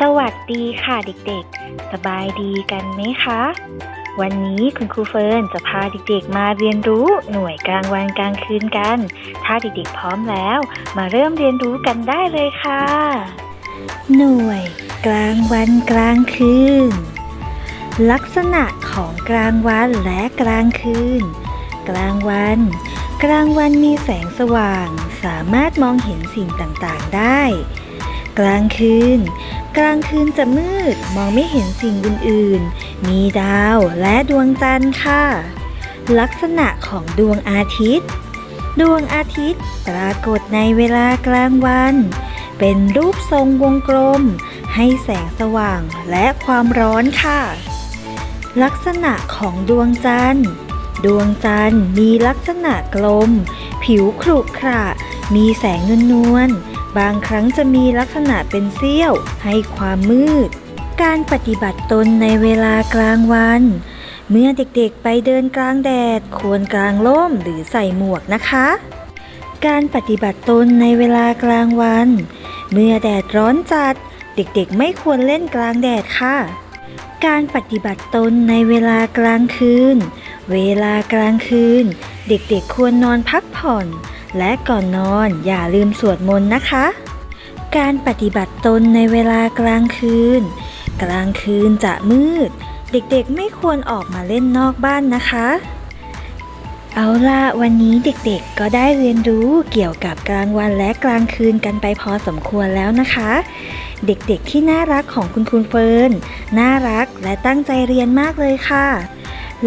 สวัสดีค่ะเด็กๆ สบายดีกันไหมคะ วันนี้คุณครูเฟิร์นจะพาเด็กๆมาเรียนรู้หน่วยกลางวันกลางคืนกัน ถ้าเด็กๆพร้อมแล้ว มาเริ่มเรียนรู้กันได้เลยค่ะ หน่วย กลางวันกลางคืน ลักษณะของกลางวันและกลางคืน กลางวัน กลางวันมีแสงสว่าง สามารถมองเห็นสิ่งต่างๆได้ กลางคืน กลางคืนจะมืดมองไม่เห็นสิ่งอื่นๆ มีดาวและดวงจันทร์ค่ะ ลักษณะของดวงอาทิตย์ ดวงอาทิตย์ปรากฏในเวลากลางวัน เป็นรูปทรงวงกลม ให้แสงสว่างและความร้อนค่ะ ลักษณะของดวงจันทร์ดวงจันทร์มีลักษณะกลม ผิวขรุขระ มีแสงนวลๆ บางครั้งจะมีลักษณะเป็นเสี้ยว ให้ความมืด การปฏิบัติตนในเวลากลางวัน เมื่อเด็กๆไปเดินกลางแดด ควรกลางร่มหรือใส่หมวกนะคะ การปฏิบัติตนในเวลากลางวัน เมื่อแดดร้อนจัด เด็กๆไม่ควรเล่นกลางแดดค่ะ การปฏิบัติตนในเวลากลางคืน เวลากลางคืน เด็กๆควรนอนพักผ่อน และก่อนนอนอย่าลืมสวดมนต์นะคะ การปฏิบัติตนในเวลากลางคืน กลางคืนจะมืด เด็กๆไม่ควรออกมาเล่นนอกบ้านนะคะ เอาล่ะวันนี้เด็กๆก็ได้เรียนรู้เกี่ยวกับกลางวันและกลางคืนกันไปพอสมควรแล้วนะคะ เด็กๆที่น่ารักของคุณคุณเฟิร์นน่ารักและตั้งใจเรียนมากเลยค่ะ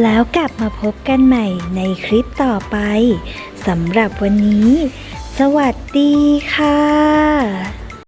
แล้วกลับมาพบกันใหม่ในคลิปต่อไปสำหรับวันนี้ สวัสดีค่ะ